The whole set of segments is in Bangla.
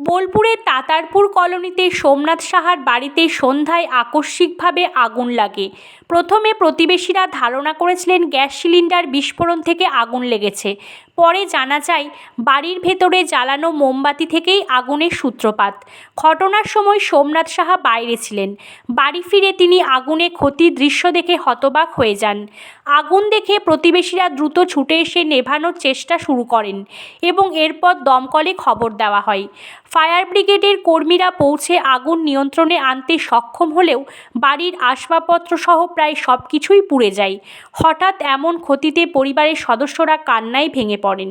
বোলপুরের তাতারপুর কলোনিতে সোমনাথ সাহার বাড়িতে সন্ধ্যায় আকস্মিকভাবে আগুন লাগে। প্রথমে প্রতিবেশীরা ধারণা করেছিলেন গ্যাস সিলিন্ডার বিস্ফোরণ থেকে আগুন লেগেছে। পরে জানা যায়, বাড়ির ভেতরে জ্বালানো মোমবাতি থেকেই আগুনের সূত্রপাত। ঘটনার সময় সোমনাথ সাহা বাইরে ছিলেন। বাড়ি ফিরে তিনি আগুনে ক্ষতির দৃশ্য দেখে হতবাক হয়ে যান। আগুন দেখে প্রতিবেশীরা দ্রুত ছুটে এসে নেভানোর চেষ্টা শুরু করেন এবং এরপর দমকলে খবর দেওয়া হয়। ফায়ার ব্রিগেডের কর্মীরা পৌঁছে আগুন নিয়ন্ত্রণে আনতে সক্ষম হলেও বাড়ির আসবাবপত্র সহ প্রায় সব কিছুই পুড়ে যায় হঠাৎ এমন ক্ষতিতে পরিবারের সদস্যরা কান্নায় ভেঙে পড়েন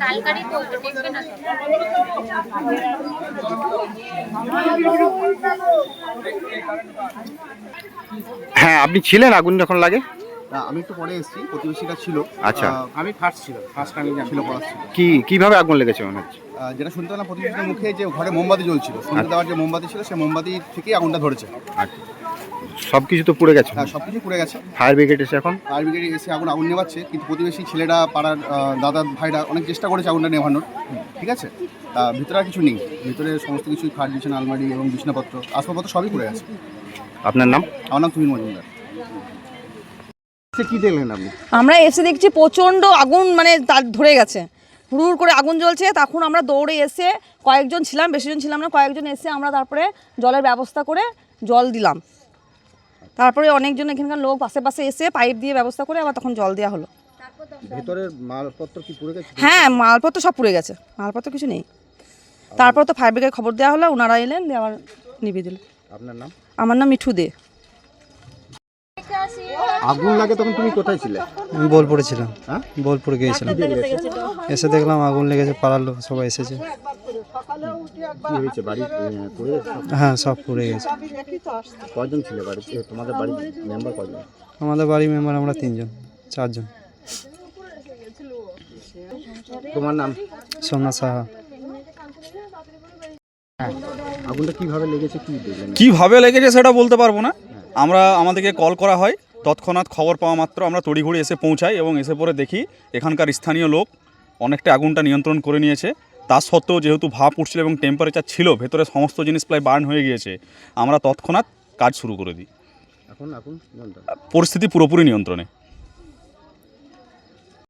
তালকারি তো দেখবে না হ্যাঁ আপনি ছিলেন আগুন যখন লাগে? আমি একটু পরে এসেছি প্রতিবেশীরা ছিল। আচ্ছা। আমি ফার্স্ট ছিল ফার্স্ট আমি ছিল পড়া ছিল। কি কীভাবে আগুন লেগেছে মনে হচ্ছে? যেটা শুনতে পেলাম প্রতিবেশীর মুখে যে ঘরে মোমবাতি জ্বলছিল সন্ধ্যে দেওয়ার যে মোমবাতি ছিল সেই মোমবাতি থেকেই আগুনটা ধরেছে। আচ্ছা। সব কিছু তো পুড়ে গেছে। হ্যাঁ সব কিছু পুড়ে গেছে। ফায়ার ব্রিগেড এসে এখন? ফায়ার ব্রিগেড এসে আগুন আগুন নেভাচ্ছে কিন্তু প্রতিবেশী ছেলেরা পাড়ার দাদা ভাইরা অনেক চেষ্টা করেছে আগুনটা নেভানোর ঠিক আছে? তা ভিতরে আর কিছু নেই। ভিতরে সমস্ত কিছু খাট বিছানা আলমারি এবং বিছনাপত্র আসবাবপত্র সবই পুড়ে গেছে। আপনার নাম? আমার নাম তুমিন মজুমদার। কি দেখলেন আপনি? আমরা এসে দেখছি প্রচণ্ড আগুন মানে তার ধরে গেছে। হুড় করে আগুন জ্বলছে। তখন আমরা দৌড়ে এসে কয়েকজন ছিলাম বেশিজন ছিলাম না কয়েকজন এসে আমরা তারপরে জলের ব্যবস্থা করে জল দিলাম। তারপরে অনেকজন এখানকার লোক পাশে পাশে এসে পাইপ দিয়ে ব্যবস্থা করে আবার তখন জল দেওয়া হলো। ভেতরের মালপত্র কি পুড়ে গেছে? হ্যাঁ মালপত্র সব পুড়ে গেছে মালপত্র কিছু নেই। তারপর তো ফায়ার ব্রিগেড খবর দেওয়া হলো ওনারা এলেন দিয়ে আবার নিভিয়ে দিল। আপনার নাম? আমার নাম মিঠু দে। আগুন লাগে তখন তুমি কোথায় ছিলে? আমি বোলপুরে ছিলাম। হ্যাঁ? বোলপুরে গিয়েছিলাম। এসে দেখলাম আগুন লেগেছে পাড়ার লোক সবাই এসেছে। হয়েছে? বাড়ি পুড়ে হ্যাঁ সব পুড়ে গেছে। কয়জন ছিল বাড়ি তোমাদের বাড়ির মেম্বার কয়জন? আমাদের বাড়ি মেম্বার আমরা তিনজন চারজন। তোমার নাম? সোমনাথ সাহা। আগুনটা কীভাবে লেগেছে কি কীভাবে লেগেছে সেটা বলতে পারব না। আমরা আমাদেরকে কল করা হয় তৎক্ষণাৎ খবর পাওয়া মাত্র আমরা তড়িঘড়ি এসে পৌঁছাই এবং এসে পরে দেখি এখানকার স্থানীয় লোক অনেকটা আগুনটা নিয়ন্ত্রণ করে নিয়েছে। তা সত্ত্বেও যেহেতু ভাপ উঠছিল এবং টেম্পারেচার ছিল ভেতরে সমস্ত জিনিস প্রায় বার্ন হয়ে গিয়েছে আমরা তৎক্ষণাৎ কাজ শুরু করে দিই। এখন এখন পরিস্থিতি পুরোপুরি নিয়ন্ত্রণে।